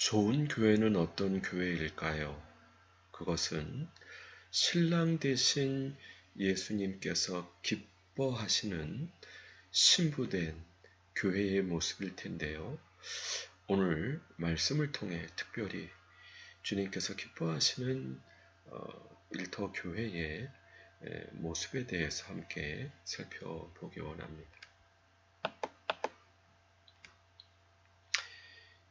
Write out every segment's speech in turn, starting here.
좋은 교회는 어떤 교회일까요? 그것은 신랑 대신 예수님께서 기뻐하시는 신부된 교회의 모습일 텐데요. 오늘 말씀을 통해 특별히 주님께서 기뻐하시는 어, 일터 교회의 모습에 대해서 함께 살펴보기 원합니다.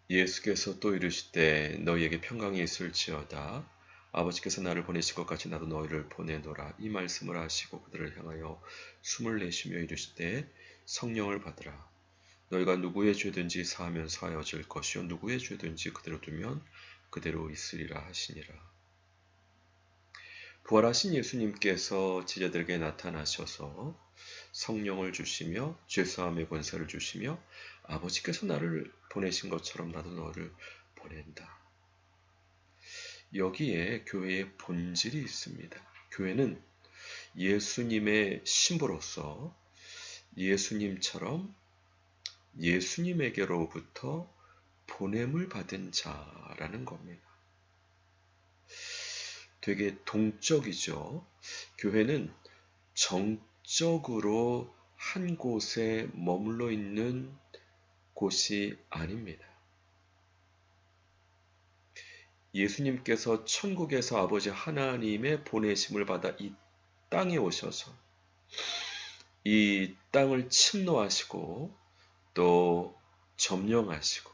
예수께서 또 이르시되 너희에게 평강이 있을지어다. 아버지께서 나를 보내실 것 같이 나도 너희를 보내노라. 이 말씀을 하시고 그들을 향하여 숨을 내쉬며 이르시되 성령을 받으라. 너희가 누구의 죄든지 사하면 사하여질 것이요 누구의 죄든지 그대로 두면 그대로 있으리라 하시니라. 부활하신 예수님께서 제자들에게 나타나셔서 성령을 주시며 죄사함의 권세를 주시며 아버지께서 나를 보내신 것처럼 나도 너를 보낸다. 여기에 교회의 본질이 있습니다. 교회는 예수님의 신부로서 예수님처럼 예수님에게로부터 보냄을 받은 자라는 겁니다. 되게 동적이죠. 교회는 정적으로 한 곳에 머물러 있는 곳이 아닙니다. 예수님께서 천국에서 아버지 하나님의 보내심을 받아 이 땅에 오셔서 이 땅을 침노하시고 또 점령하시고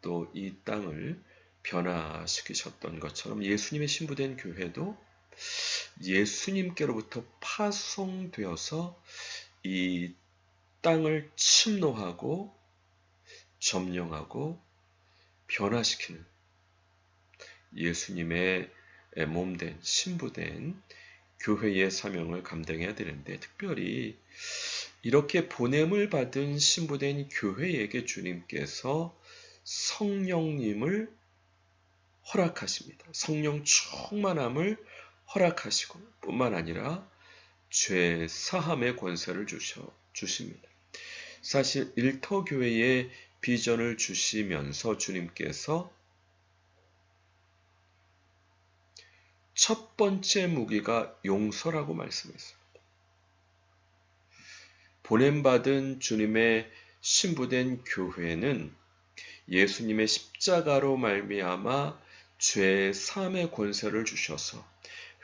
또 이 땅을 변화시키셨던 것처럼 예수님의 신부된 교회도 예수님께로부터 파송되어서 이 땅을 침노하고 점령하고 변화시키는 예수님의 몸된 신부된 교회의 사명을 감당해야 되는데 특별히 이렇게 보냄을 받은 신부된 교회에게 주님께서 성령님을 허락하십니다. 성령 충만함을 허락하시고 뿐만 아니라 죄 사함의 권세를 주셔 주십니다. 사실 일터 교회의 비전을 주시면서 주님께서 첫 번째 무기가 용서라고 말씀했습니다. 보냄받은 주님의 신부된 교회는 예수님의 십자가로 말미암아 죄 사함의 권세를 주셔서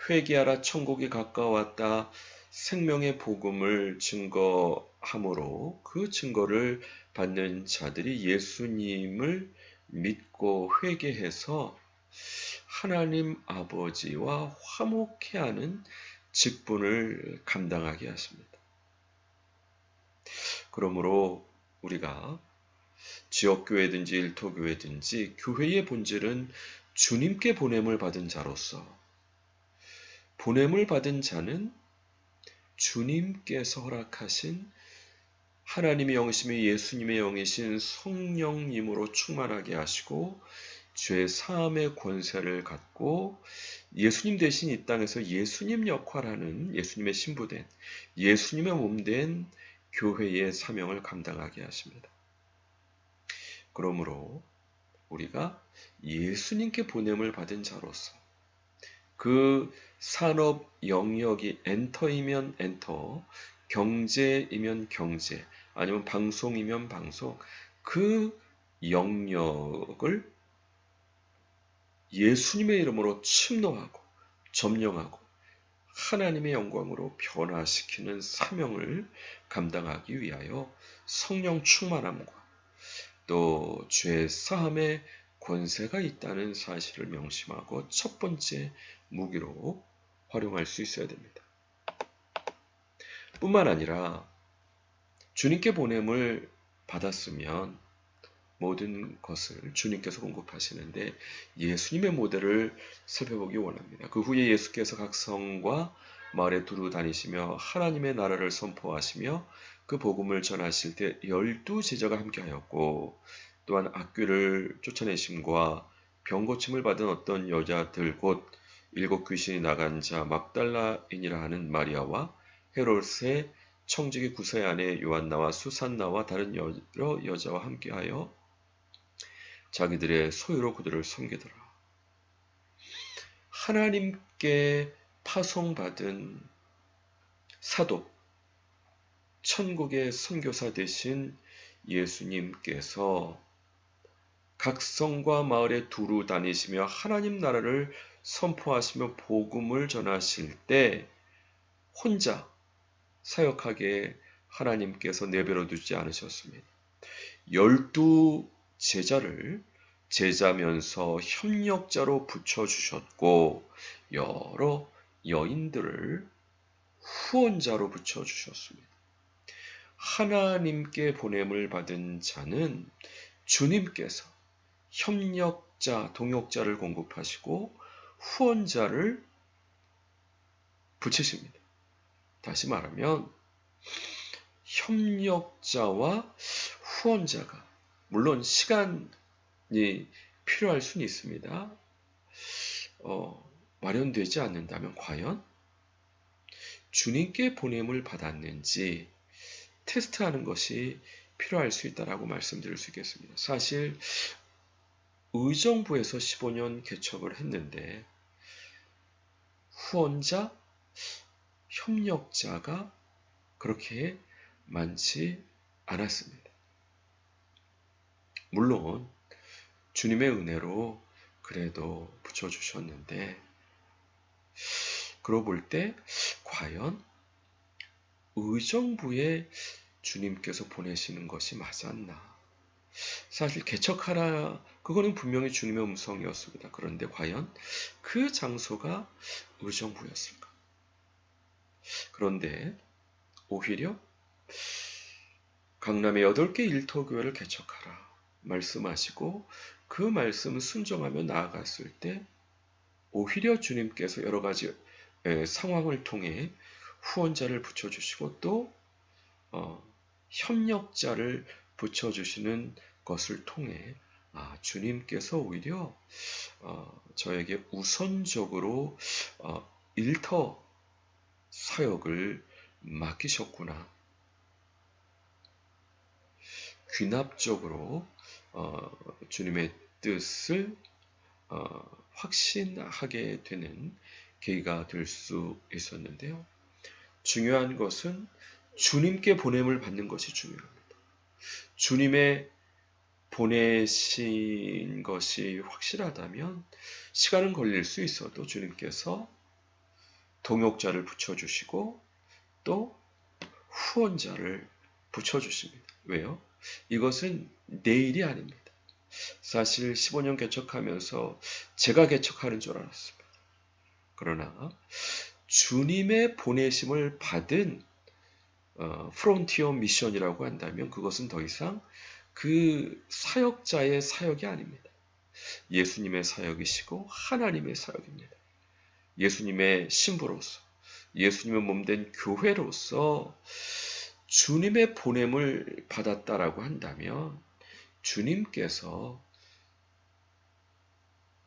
회개하라 천국이 가까웠다 생명의 복음을 증거함으로 그 증거를 받는 자들이 예수님을 믿고 회개해서 하나님 아버지와 화목해 하는 직분을 감당하게 하십니다. 그러므로 우리가 지역교회든지 일토교회든지 교회의 본질은 주님께 보냄을 받은 자로서 보냄을 받은 자는 주님께서 허락하신 하나님의 영이심이 예수님의 영이신 성령님으로 충만하게 하시고 죄 사함의 권세를 갖고 예수님 대신 이 땅에서 예수님 역할하는 예수님의 신부된 예수님의 몸된 교회의 사명을 감당하게 하십니다. 그러므로 우리가 예수님께 보냄을 받은 자로서 그 산업 영역이 엔터이면 엔터, 경제이면 경제, 아니면 방송이면 방송, 그 영역을 예수님의 이름으로 침노하고 점령하고 하나님의 영광으로 변화시키는 사명을 감당하기 위하여 성령 충만함과 또 죄 사함의 권세가 있다는 사실을 명심하고 첫 번째 무기로 활용할 수 있어야 됩니다. 뿐만 아니라 주님께 보냄을 받았으면 모든 것을 주님께서 공급하시는데 예수님의 모델을 살펴보기 원합니다. 그 후에 예수께서 각 성과 마을에 두루 다니시며 하나님의 나라를 선포하시며 그 복음을 전하실 때 열두 제자가 함께하였고 또한 악귀를 쫓아내심과 병 고침을 받은 어떤 여자들 곧 일곱 귀신이 나간 자 막달라인이라 하는 마리아와 헤롯의 청지기 구세 아내 요한나와 수산나와 다른 여러 여자와 함께하여 자기들의 소유로 그들을 섬기더라. 하나님께 파송받은 사도, 천국의 선교사 되신 예수님께서 각 성과 마을에 두루 다니시며 하나님 나라를 선포하시며 복음을 전하실 때 혼자 사역하게 하나님께서 내버려 두지 않으셨습니다. 열두 제자를 제자면서 협력자로 붙여주셨고 여러 여인들을 후원자로 붙여주셨습니다. 하나님께 보냄을 받은 자는 주님께서 협력자, 동역자를 공급하시고 후원자를 붙이십니다. 다시 말하면 협력자와 후원자가 물론 시간이 필요할 수는 있습니다. 어, 마련되지 않는다면 과연 주님께 보냄을 받았는지 테스트하는 것이 필요할 수 있다라고 말씀드릴 수 있겠습니다. 사실 의정부에서 15년 개척을 했는데 후원자, 협력자가 그렇게 많지 않았습니다. 물론 주님의 은혜로 그래도 붙여주셨는데 그러고 볼 때 과연 의정부에 주님께서 보내시는 것이 맞았나? 사실 개척하라 그거는 분명히 주님의 음성이었습니다. 그런데 과연 그 장소가 의정부였을까? 그런데 오히려 강남의 8개 일터교회를 개척하라 말씀하시고 그 말씀 순종하며 나아갔을 때 오히려 주님께서 여러 가지 상황을 통해 후원자를 붙여주시고 또 어, 협력자를 붙여주시는 것을 통해 아, 주님께서 오히려 어, 저에게 우선적으로 어, 일터 사역을 맡기셨구나. 귀납적으로 어, 주님의 뜻을 어, 확신하게 되는 계기가 될 수 있었는데요. 중요한 것은 주님께 보냄을 받는 것이 중요합니다. 주님의 보내신 것이 확실하다면 시간은 걸릴 수 있어도 주님께서 동역자를 붙여주시고 또 후원자를 붙여주십니다. 왜요? 이것은 내일이 아닙니다. 사실 15년 개척하면서 제가 개척하는 줄 알았습니다. 그러나 주님의 보내심을 받은 어, 프론티어 미션이라고 한다면 그것은 더 이상 그 사역자의 사역이 아닙니다. 예수님의 사역이시고 하나님의 사역입니다. 예수님의 신부로서 예수님의 몸된 교회로서 주님의 보냄을 받았다라고 한다면 주님께서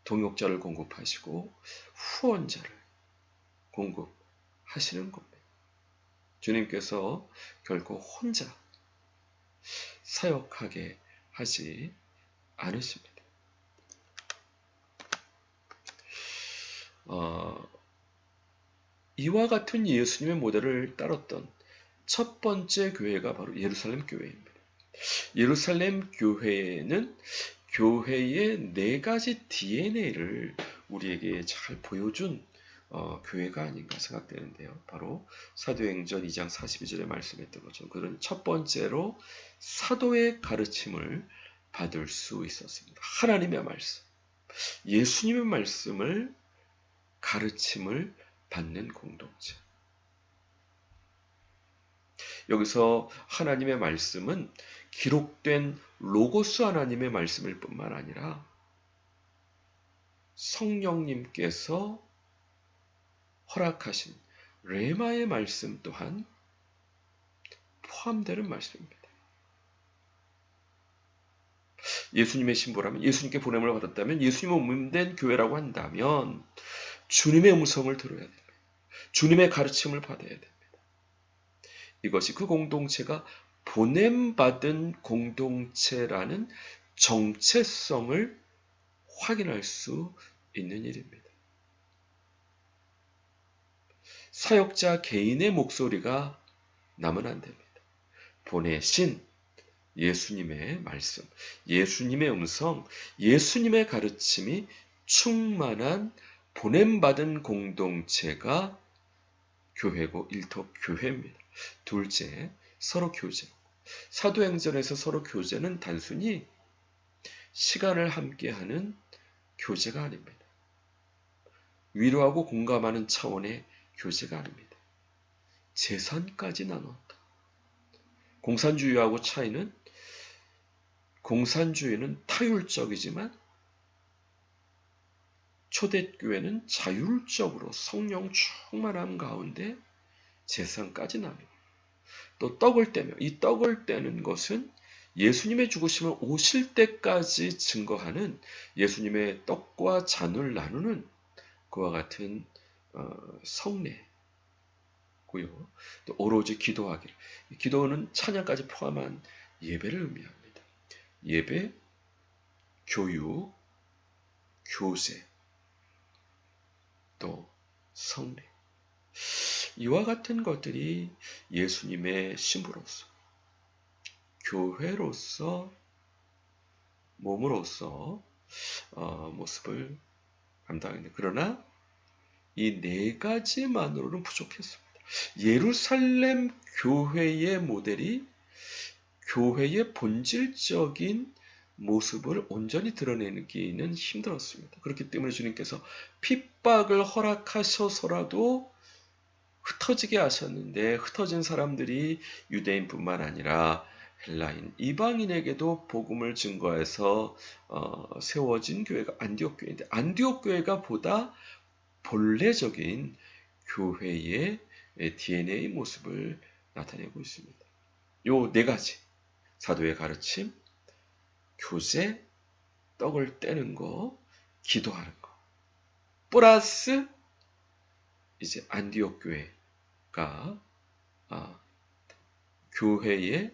동역자를 공급하시고 후원자를 공급하시는 겁니다. 주님께서 결코 혼자 사역하게 하지 않으십니다. 어, 이와 같은 예수님의 모델을 따랐던 첫 번째 교회가 바로 예루살렘 교회입니다. 예루살렘 교회는 교회의 네 가지 DNA를 우리에게 잘 보여준 어, 교회가 아닌가 생각되는데요. 바로 사도행전 2장 42절에 말씀했던 것처럼 그런 첫 번째로 사도의 가르침을 받을 수 있었습니다. 하나님의 말씀, 예수님의 말씀을 가르침을 받는 공동체. 여기서 하나님의 말씀은 기록된 로고스 하나님의 말씀일 뿐만 아니라 성령님께서 허락하신 레마의 말씀 또한 포함되는 말씀입니다. 예수님의 신부라면 예수님께 보냄을 받았다면 예수님의 몸된 교회라고 한다면 주님의 음성을 들어야 됩니다. 주님의 가르침을 받아야 됩니다. 이것이 그 공동체가 보냄받은 공동체라는 정체성을 확인할 수 있는 일입니다. 사역자 개인의 목소리가 나면 안 됩니다. 보내신 예수님의 말씀, 예수님의 음성, 예수님의 가르침이 충만한 보냄받은 공동체가 교회고 일터 교회입니다. 둘째, 서로 교제. 사도행전에서 서로 교제는 단순히 시간을 함께하는 교제가 아닙니다. 위로하고 공감하는 차원의 교제가 아닙니다. 재산까지 나눴다. 공산주의하고 차이는 공산주의는 타율적이지만 초대교회는 자율적으로 성령 충만함 가운데 재산까지 나누고 또 떡을 떼며 이 떡을 떼는 것은 예수님의 죽으심을 오실 때까지 증거하는 예수님의 떡과 잔을 나누는 그와 같은 어, 성례고요. 또 오로지 기도하기를. 기도는 찬양까지 포함한 예배를 의미합니다. 예배, 교육, 교세, 또 성례. 이와 같은 것들이 예수님의 신부로서, 교회로서, 몸으로서 어, 모습을 감당했는데 그러나 이 네 가지만으로는 부족했습니다. 예루살렘 교회의 모델이 교회의 본질적인 모습을 온전히 드러내기는 힘들었습니다. 그렇기 때문에 주님께서 핍박을 허락하셔서라도 흩어지게 하셨는데 흩어진 사람들이 유대인뿐만 아니라 헬라인 이방인에게도 복음을 증거해서 어, 세워진 교회가 안디옥 교회인데 안디옥 교회가 보다 본래적인 교회의 DNA 모습을 나타내고 있습니다. 요 네 가지 사도의 가르침, 교제, 떡을 떼는 거, 기도하는 거. 플러스 이제 안디옥 교회가 아, 교회의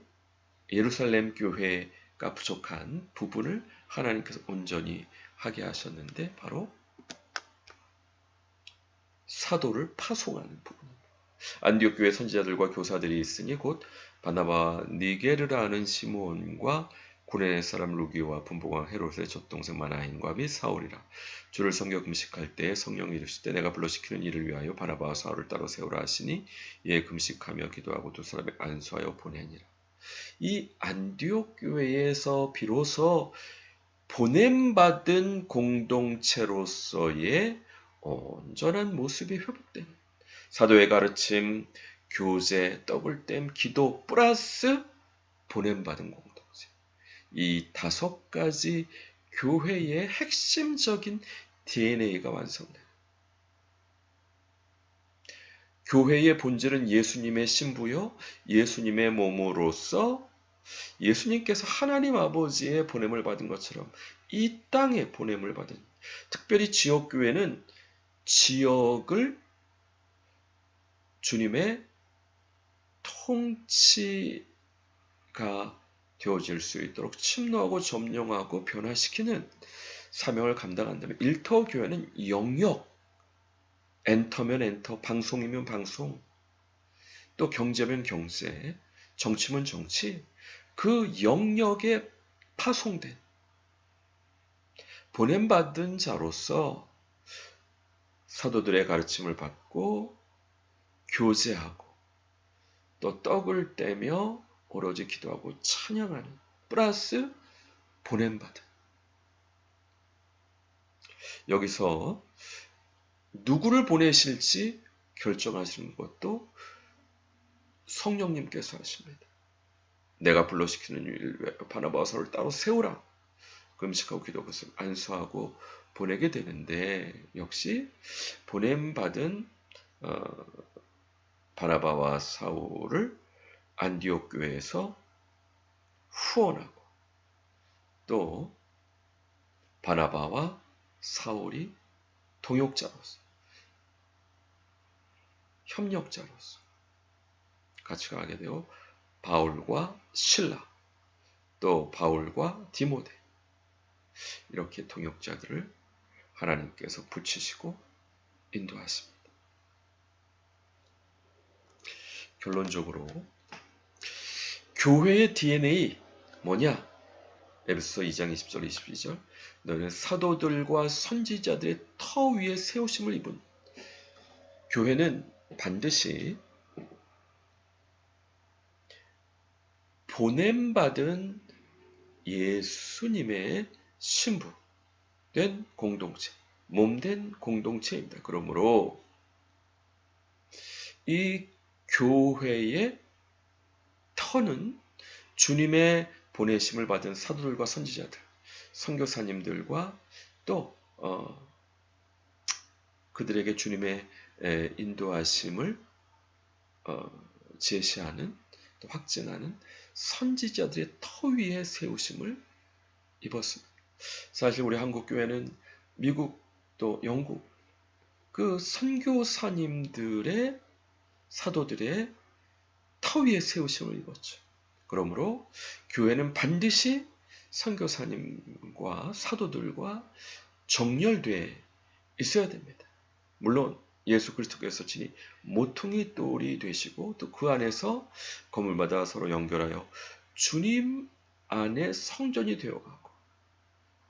예루살렘 교회가 부족한 부분을 하나님께서 온전히 하게 하셨는데 바로 사도를 파송하는 부분입니다. 안디옥 교회 선지자들과 교사들이 있으니 곧 바나바 니게르라는 시므온과 구레네 사람 루기와 분봉왕 헤롯의 젖동생 마나인과 및 사울이라 주를 섬겨 금식할 때 성령이 이르실 때 내가 불러시키는 이를 위하여 바나바와 사울을 따로 세우라 하시니 이에 금식하며 기도하고 두 사람을 안수하여 보내니라. 이 안디옥 교회에서 비로소 보냄받은 공동체로서의 온전한 모습이 회복되는 사도의 가르침, 교제, 땜, 기도 플러스 보냄받은 공동체 이 다섯 가지 교회의 핵심적인 DNA가 완성돼요. 교회의 본질은 예수님의 신부요, 예수님의 몸으로서 예수님께서 하나님 아버지의 보냄을 받은 것처럼 이 땅에 보냄을 받은 특별히 지역교회는 지역을 주님의 통치가 되어질 수 있도록 침노하고 점령하고 변화시키는 사명을 감당한다면 일터 교회는 영역, 엔터면 엔터, 방송이면 방송, 또 경제면 경제, 정치면 정치, 그 영역에 파송된 보냄받은 자로서 사도들의 가르침을 받고 교제하고 또 떡을 떼며 오로지 기도하고 찬양하는 플러스 보냄받은 여기서 누구를 보내실지 결정하시는 것도 성령님께서 하십니다. 내가 불러시키는 일 바나바서를 따로 세우라. 금식하고 기도 것을 안수하고 보내게 되는데 역시 보냄 받은 어, 바나바와 사울을 안디옥 교회에서 후원하고 또 바나바와 사울이 동역자로서 협력자로서 같이 가게 되어 바울과 신라 또 바울과 디모데 이렇게 동역자들을 하나님께서 붙이시고 인도하십니다. 결론적으로 교회의 DNA 뭐냐? 에베소 2장 20절 22절 너는 사도들과 선지자들의 터 위에 세우심을 입은 교회는 반드시 보냄받은 예수님의 신부된 공동체, 몸된 공동체입니다. 그러므로 이 교회의 터는 주님의 보내심을 받은 사도들과 선지자들, 선교사님들과 또 어, 그들에게 주님의 인도하심을 어, 제시하는 또 확증하는 선지자들의 터 위에 세우심을 입었습니다. 사실 우리 한국 교회는 미국 또 영국 그 선교사님들의 사도들의 터 위에 세우심을 입었죠. 그러므로 교회는 반드시 선교사님과 사도들과 정렬돼 있어야 됩니다. 물론 예수 그리스도께서 친히 모퉁이 돌이 되시고 또 그 안에서 건물마다 서로 연결하여 주님 안에 성전이 되어가고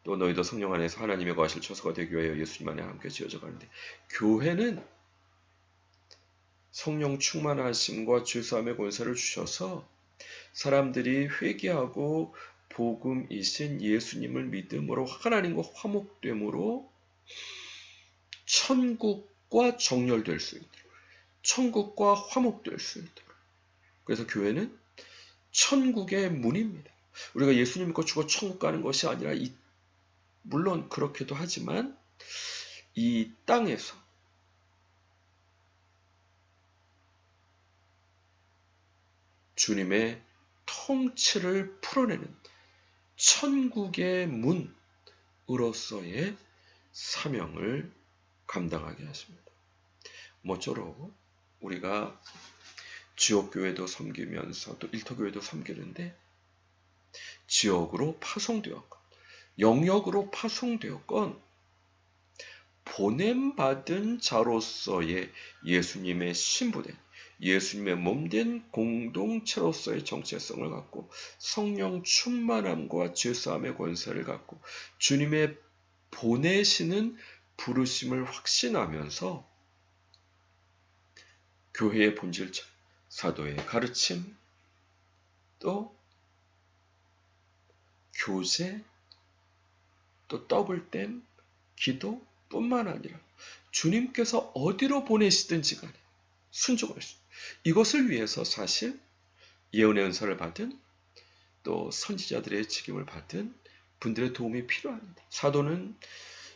또 너희도 성령 안에서 하나님의 거하실 처소가 되기 위하여 예수님 안에 함께 지어져 가는데 교회는 성령 충만하심과 주사함의 권세를 주셔서 사람들이 회개하고 복음이신 예수님을 믿음으로 하나님과 화목됨으로 천국과 정렬될 수 있도록 천국과 화목될 수 있도록 그래서 교회는 천국의 문입니다. 우리가 예수님 믿고 죽어 천국 가는 것이 아니라 이, 물론 그렇기도 하지만 이 땅에서 주님의 통치를 풀어내는 천국의 문으로서의 사명을 감당하게 하십니다. 모쪼록 우리가 지역교회도 섬기면서 또 일터교회도 섬기는데 지역으로 파송되었건 영역으로 파송되었건 보냄받은 자로서의 예수님의 신부된 예수님의 몸된 공동체로서의 정체성을 갖고 성령 충만함과 죄사함의 권세를 갖고 주님의 보내시는 부르심을 확신하면서 교회의 본질적 사도의 가르침 또 교제 또 더블댐 기도 뿐만 아니라 주님께서 어디로 보내시든지 간에 순종할 수 이것을 위해서 사실 예언의 은사를 받은 또 선지자들의 책임을 받은 분들의 도움이 필요합니다. 사도는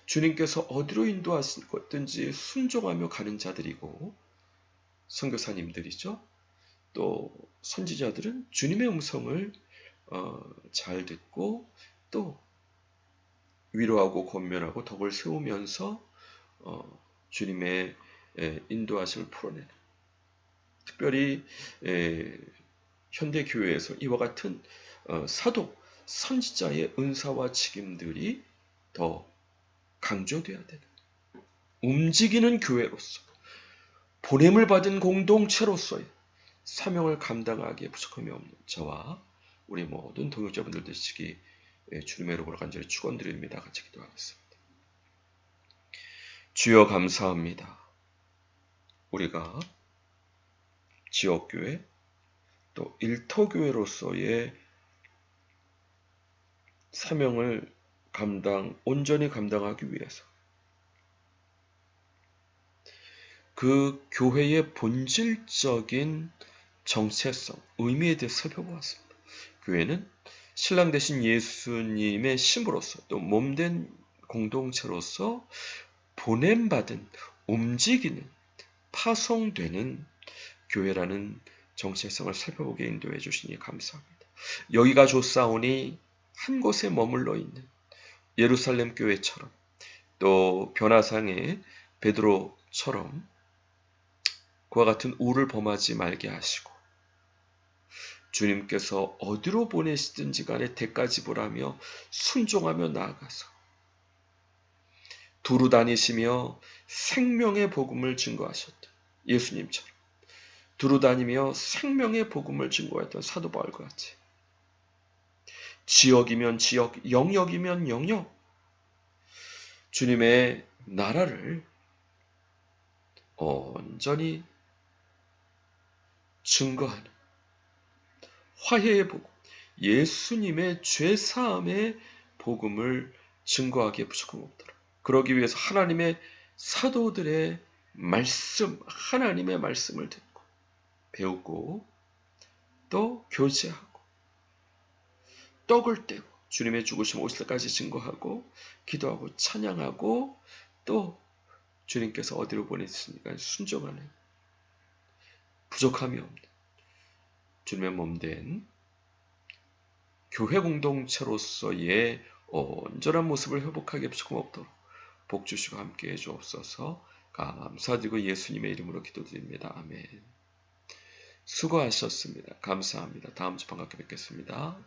주님께서 어디로 인도하시든지 순종하며 가는 자들이고 선교사님들이죠. 또 선지자들은 주님의 음성을 어, 잘 듣고 또 위로하고 권면하고 덕을 세우면서 어, 주님의 에, 인도하심을 풀어내는 특별히 에, 현대 교회에서 이와 같은 어, 사도 선지자의 은사와 책임들이 더 강조돼야 되는 움직이는 교회로서 보냄을 받은 공동체로서의 사명을 감당하기에 부족함이 없는 저와 우리 모든 동역자분들 되시기 예, 주님의 이름으로 간절히 축원드립니다. 같이 기도하겠습니다. 주여 감사합니다. 우리가 지역교회 또 일터교회로서의 사명을 감당, 온전히 감당하기 위해서 그 교회의 본질적인 정체성, 의미에 대해 살펴보았습니다. 교회는 신랑 대신 예수님의 신부로서 또 몸된 공동체로서 보냄받은 움직이는 파송되는 교회라는 정체성을 살펴보게 인도해 주시니 감사합니다. 여기가 좋사오니 한 곳에 머물러 있는 예루살렘 교회처럼 또 변화상의 베드로처럼 그와 같은 우를 범하지 말게 하시고 주님께서 어디로 보내시든지 간에 대가 지불하며 순종하며 나아가서 두루 다니시며 생명의 복음을 증거하셨던 예수님처럼 두루 다니며 생명의 복음을 증거했던 사도 바울과 같이 지역이면 지역, 영역이면 영역 주님의 나라를 온전히 증거하는 화해의 복음, 예수님의 죄사함의 복음을 증거하기에 부족함 없더라. 그러기 위해서 하나님의 사도들의 말씀, 하나님의 말씀을 듣고 배우고 또 교제하고 떡을 떼고 주님의 죽으심 오실 때까지 증거하고 기도하고 찬양하고 또 주님께서 어디로 보냈으니까 순종하는 부족함이 없는 주님의 몸된 교회 공동체로서의 온전한 모습을 회복하게 부족함 없도록 복 주시고 함께 해 주옵소서 감사드리고 예수님의 이름으로 기도드립니다. 아멘. 수고하셨습니다. 감사합니다. 다음 주 반갑게 뵙겠습니다.